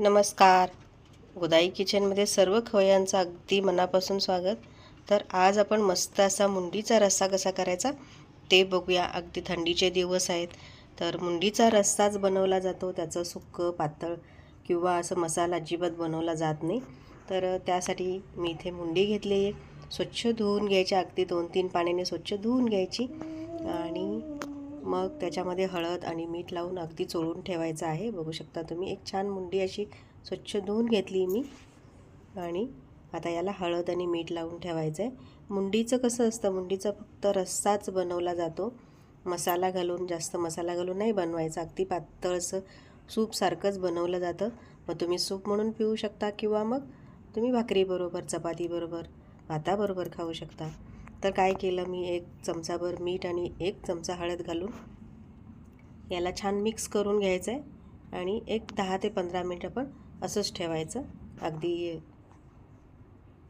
नमस्कार. गोदाई किचनमध्ये सर्व खवयांचं अगदी मनापासून स्वागत. तर आज आपण मस्त असा मुंडीचा रस्सा कसा करायचा ते बघूया. अगदी थंडीचे दिवस आहेत. तर मुंडीचा रस्साच बनवला जातो. त्याचं सुक्कं पातळ किंवा असं मसाला अजिबात बनवला जात नाही. तर त्यासाठी मी इथे मुंडी घेतली आहे. स्वच्छ धुवून घ्यायची. अगदी दोन तीन पाण्याने स्वच्छ धुवून घ्यायची. आणि मग त्याच्यामध्ये हळद आणि मीठ लावून अगदी चोळून ठेवायचं आहे. बघू शकता तुम्ही एक छान मुंडी अशी स्वच्छ धुवून घेतली मी. आणि आता याला हळद आणि मीठ लावून ठेवायचं आहे मुंडीचं कसं असतं मुंडीचा फक्त रस्साच बनवला जातो. मसाला घालून जास्त मसाला घालून नाही बनवायचा. अगदी पातळसं सूपसारखंच बनवलं जातं. मग तुम्ही सूप म्हणून पिऊ शकता किंवा मग तुम्ही भाकरीबरोबर चपातीबरोबर भाताबरोबर खाऊ शकता. तर काय केलं मी एक चमचाभर मीठ आणि एक चमचा हळद घालून याला छान मिक्स करून घ्यायचं आहे आणि एक दहा ते पंधरा मिनटं पण असंच ठेवायचं. अगदी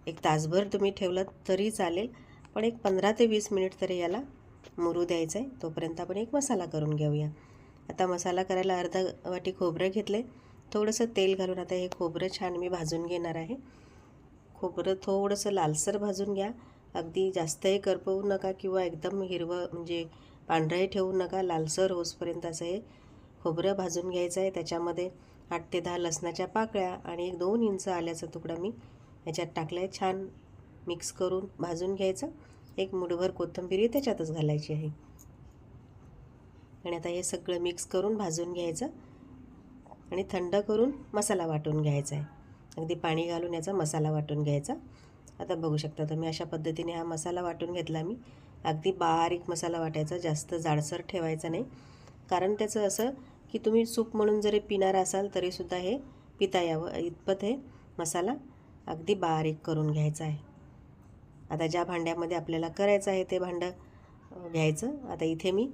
एक तासभर तुम्ही ठेवलं तरी चालेल पण एक पंधरा ते वीस मिनिट तरी याला मुरू द्यायचं आहे तोपर्यंत आपण एक मसाला करून घेऊया. आता मसाला करायला अर्धा वाटी खोबरं घेतलं आहे थोडंसं तेल घालून आता हे खोबरं छान मी भाजून घेणार आहे. खोबरं थोडंसं लालसर भाजून घ्या. अगदी जास्तही करपवू नका किंवा एकदम हिरवं म्हणजे पांढरंही ठेवू नका. लालसर होसपर्यंत असं हे खोबरं भाजून घ्यायचं आहे. त्याच्यामध्ये आठ ते दहा लसणाच्या पाकळ्या आणि एक दोन इंच आल्याचा तुकडा मी याच्यात टाकला आहे छान मिक्स करून भाजून घ्यायचं. एक मुठभर कोथिंबीर त्याच्यातच घालायची आहे. आणि आता हे सगळं मिक्स करून भाजून घ्यायचं आणि थंड करून मसाला वाटून घ्यायचा आहे. अगदी पाणी घालून याचा मसाला वाटून घ्यायचा. आता बघू शकता तुम्ही अशा पद्धतीने हा मसाला वाटून घेतला मी. अगदी बारीक मसाला वाटायचा जास्त जाडसर ठेवायचा नाही. कारण त्याचं असं की तुम्ही सूप म्हणून जरी पिणार असाल तरीसुद्धा हे पिता यावं इतपत हे मसाला अगदी बारीक करून घ्यायचा आहे. आता ज्या भांड्यामध्ये आपल्याला करायचं आहे ते भांडं घ्यायचं. आता इथे मी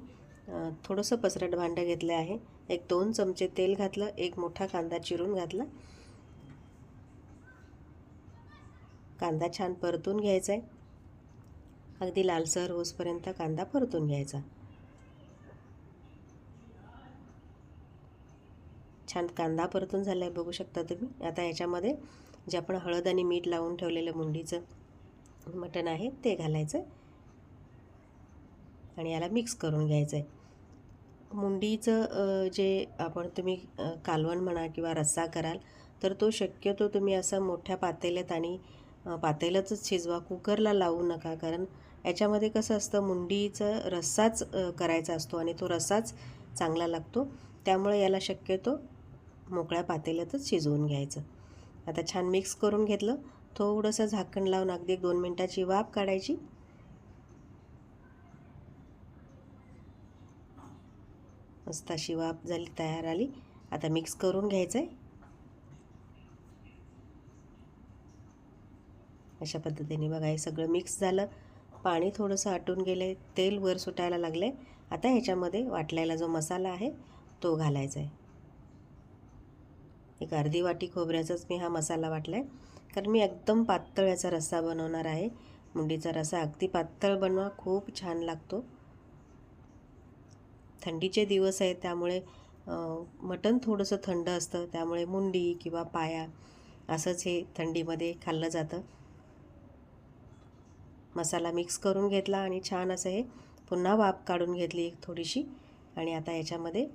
थोडंसं पसरट भांडं घेतलं आहे. एक दोन चमचे तेल घातलं एक मोठा कांदा चिरून घातला. कांदा छान परतून घ्यायचा आहे. अगदी लालसर होसपर्यंत कांदा परतून घ्यायचा. छान कांदा परतून झाला आहे बघू शकता तुम्ही. आता याच्यामध्ये जे आपण हळद आणि मीठ लावून ठेवलेलं मुंडीचं मटण आहे ते घालायचं. आणि याला मिक्स करून घ्यायचं आहे मुंडीचं जे आपण तुम्ही कालवण म्हणा किंवा रस्सा कराल तर तो शक्यतो तुम्ही असं मोठ्या पातेल्यात आणि पातेल्यातच शिजवा कुकरला लावू नका. कारण याच्यामध्ये कसं असतं मुंडीचं रस्साच करायचा असतो आणि तो रस्साच चांगला लागतो. त्यामुळे याला शक्यतो मोकळ्या पातेल्यातच शिजवून घ्यायचं. आता छान मिक्स करून घेतलं. थोडंसं झाकण लावून अगदी एक दोन मिनटाची वाफ काढायची. मस्त अशी वाफ झाली तयार आली. आता मिक्स करून घ्यायचं आहे अशा पद्धतीने बघा हे सगळं मिक्स झालं. पाणी थोडंसं आटून गेले तेल वर सुटायला लागले आता ह्याच्यामध्ये वाटलेला जो मसाला आहे तो घालायचा आहे. एक अर्धी वाटी खोबऱ्याचाच मी हा मसाला वाटला आहे कारण मी एकदम पातळ याचा रस्सा बनवणार आहे. मुंडीचा रस्सा अगदी पातळ बनवा खूप छान लागतो. थंडीचे दिवस आहेत त्यामुळे मटण थोडंसं थंड असतं. त्यामुळे मुंडी किंवा पाया असंच हे थंडीमध्ये खाल्लं जातं. मसाला मिक्स करून घेतला आणि छान असं हे पुन्हा वाफ काढून घेतली एक थोडीशी. आणि आता याच्यामध्ये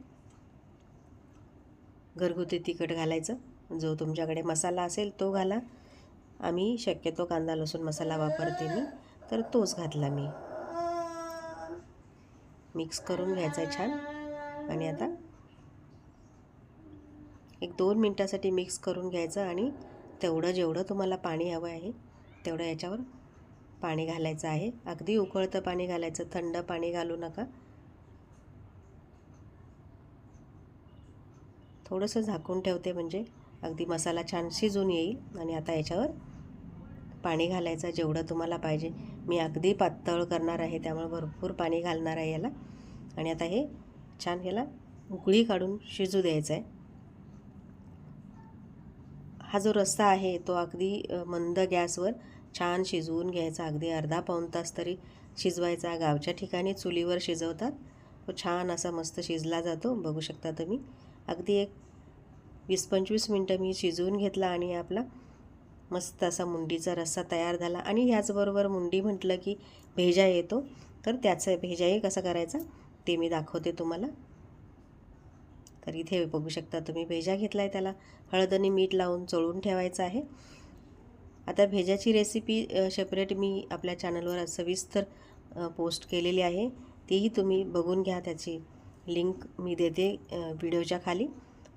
घरगुती तिखट घालायचं. जो तुमच्याकडे मसाला असेल तो घाला. आम्ही शक्यतो कांदा लसूण मसाला वापरते मी. तर तोच घातला मी. मिक्स करून घ्यायचा आहे छान. आणि आता एक दोन मिनटासाठी मिक्स करून घ्यायचं आणि तेवढं जेवढं तुम्हाला पाणी हवं आहे तेवढं याच्यावर पाणी घालायचं आहे. अगदी उकळतं पाणी घालायचं. थंड पाणी घालू नका. थोडंसं झाकून ठेवते म्हणजे अगदी मसाला छान शिजून येईल आणि आता याच्यावर पाणी घालायचं जेवढं तुम्हाला पाहिजे. मी अगदी पातळ करणार आहे त्यामुळे भरपूर पाणी घालणार आहे याला. आणि आता हे छान याला उकळी काढून शिजू द्यायचं आहे. हा जो रस्सा आहे तो अगदी मंद गॅसवर छान शिजवून घ्यायचा. अगदी अर्धा पाऊण तास तरी शिजवायचा. गावच्या ठिकाणी चुलीवर शिजवतात. तो छान असा मस्त शिजला जातो. बघू शकता तुम्ही. अगदी एक वीस पंचवीस मिनटं मी शिजवून घेतला आणि आपला मस्त असा मुंडीचा रस्सा तयार झाला. आणि ह्याचबरोबर मुंडी म्हटलं की भेजा येतो. तर त्याचं भेजाही कसा करायचा ते मी दाखवते तुम्हाला. तर इथे बघू शकता तुम्ही भेजा घेतला आहे त्याला. हळद आणि मीठ लावून चोळून ठेवायचं आहे. आता भेजाची रेसिपी सेपरेट मी आपल्या चॅनलवर सविस्तर पोस्ट केलेली आहे. तीही तुम्ही बघून घ्या त्याची लिंक मी देते व्हिडिओच्या खाली.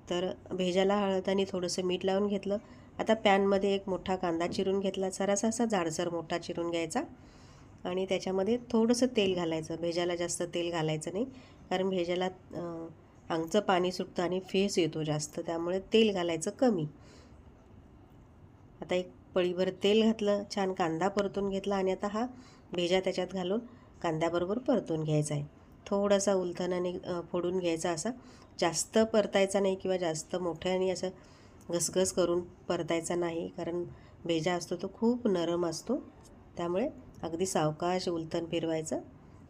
तर भेजाला हळद आणि थोडंसं मीठ लावून घेतलं. आता पॅनमध्ये एक मोठा कांदा चिरून घेतला. सरासा असा जाडसर मोठा चिरून घ्यायचा. आणि त्याच्यामध्ये थोडंसं तेल घालायचं. भेजाला जास्त तेल घालायचं नाही. कारण भेजाला अंगचं पाणी सुटतं आणि फेस येतो जास्त. त्यामुळे तेल घालायचं कमी. आता एक पळीभर तेल घातलं छान कांदा परतून घेतला आणि आता हा भेजा त्याच्यात घालून कांद्याबरोबर परतून घ्यायचा आहे. थोडासा उलथनाने फोडून घ्यायचा असा. जास्त परतायचा नाही किंवा जास्त मोठ्याने असं घसघस करून परतायचा नाही कारण भेजा असतो तो खूप नरम असतो. त्यामुळे अगदी सावकाश उलथन फिरवायचं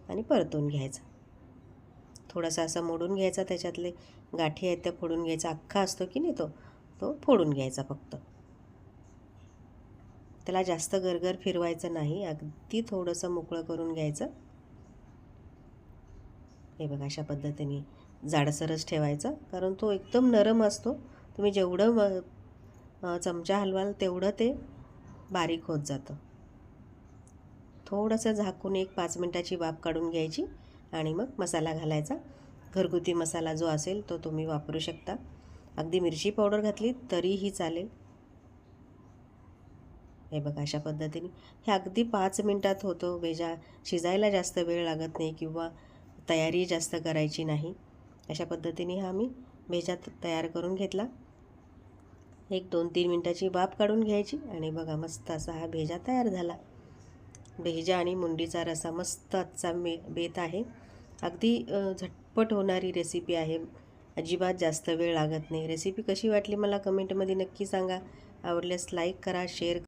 आणि परतून घ्यायचं. थोडासा असा मोडून घ्यायचा त्याच्यातले गाठी आहेत त्या फोडून घ्यायचा. अख्खा असतो की नाही तो तो फोडून घ्यायचा फक्त. त्याला जास्त गरगर फिरवायचं नाही. अगदी थोडंसं मोकळं करून घ्यायचं. हे बघा अशा पद्धतीने जाडसरच ठेवायचं. कारण तो एकदम नरम असतो. तुम्ही जेवढं चमचा हलवाल तेवढं ते बारीक होत जातं. थोडंसं झाकून एक पाच मिनटाची वाफ काढून घ्यायची आणि मग मसाला घालायचा. घरगुती मसाला जो असेल तो तुम्ही वापरू शकता. अगदी मिरची पावडर घातली तरीही चालेल. हे बघा अशा पद्धतीने. हे अगदी पाच मिनटात होतो भेजा शिजायला जास्त वेळ लागत नाही किंवा तयारी जास्त करायची नाही. अशा पद्धतीने हा मी भेजा तयार करून घेतला. एक दोन तीन मिनटाची वाफ काढून घ्यायची आणि बघा मस्त असा हा भेजा तयार झाला. भेजा आणि मुंडीचा रसा मस्त आजचा मे बेत आहे. अगदी झटपट होणारी रेसिपी आहे. अजिबात जास्त वेळ लागत नाही. रेसिपी कशी वाटली मला कमेंटमध्ये नक्की सांगा. आवडल्यास लाईक करा शेअर